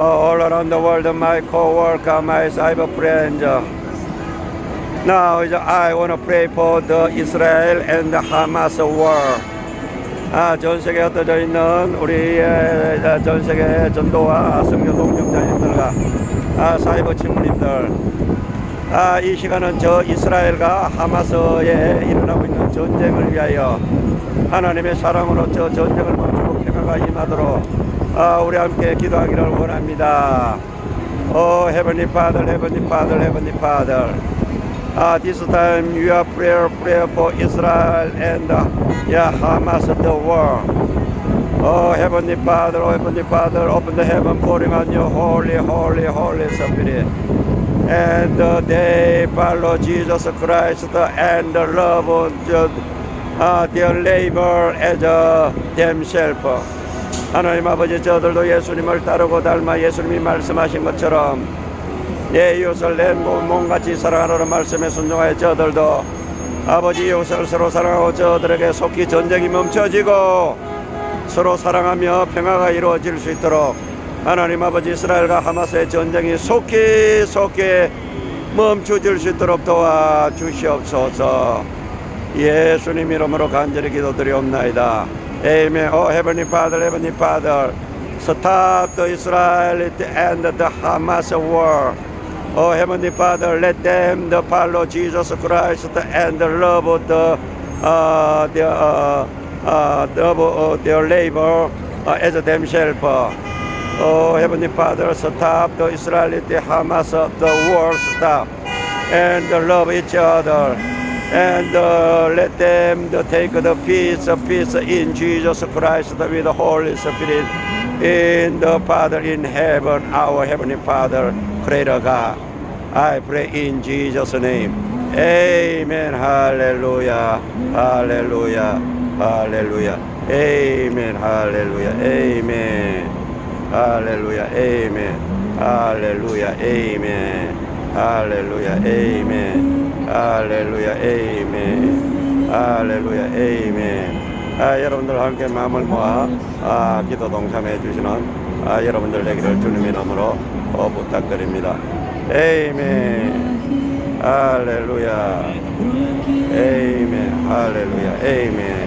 all around the world, my co-worker, my cyber friends. Now I want to pray for the Israel and the Hamas war. 아, 전 세계에 흩어져 있는 우리의 아, 전 세계 전도와 선교 동역자님들과 아, 사이버 친구님들 아, 이 시간은 저 이스라엘과 하마스에 일어나고 있는 전쟁을 위하여 하나님의 사랑으로 저 전쟁을 멈추고 평화가 임하도록 아, 우리 함께 기도하기를 원합니다. Oh, Heavenly Father, Heavenly Father, Heavenly Father. Uh, this time you are prayer, prayer for Israel and uh, yeah, Hamas, the war. Oh, Heavenly Father, oh, Heavenly Father, open the heaven, pouring on your holy, holy, holy spirit. And uh, they follow Jesus Christ and love the, uh, their labor as uh, themselves. 하나님 아버지 저들도 예수님을 따르고 닮아 예수님이 말씀하신 것처럼 내 이웃을 내 몸, 몸같이 사랑하라는 말씀에 순종하여 저들도 아버지 이웃을 서로 사랑하고 저들에게 속히 전쟁이 멈춰지고 서로 사랑하며 평화가 이루어질 수 있도록 하나님 아버지 이스라엘과 하마스의 전쟁이 속히 속히 멈춰질 수 있도록 도와주시옵소서. 예수님 이름으로 간절히 기도드리옵나이다 Amen. Oh Heavenly Father, Heavenly Father, stop the Israel and the Hamas war. Oh Heavenly Father, let them the follow Jesus Christ and love the uh, their uh, uh, love, uh, their labor uh, as themselves. Oh Heavenly Father, stop the Israel, the Hamas, the war stop, and love each other and uh, let them to take the peace, of peace in Jesus Christ with the Holy Spirit, in the Father in heaven, our Heavenly Father, Creator God. I pray in Jesus' name. Amen. Hallelujah. Hallelujah. Hallelujah. Amen. Hallelujah. Amen. Hallelujah. Amen. Hallelujah. Amen. Hallelujah. Amen. 할렐루야 에이멘. 할렐루야 에이멘. 아, 여러분들 함께 마음을 모아 아, 기도 동참해 주시는 아, 여러분들 되기를 주님의 이름으로 어, 부탁드립니다. 에이멘. 할렐루야. 에이멘. 할렐루야 에이멘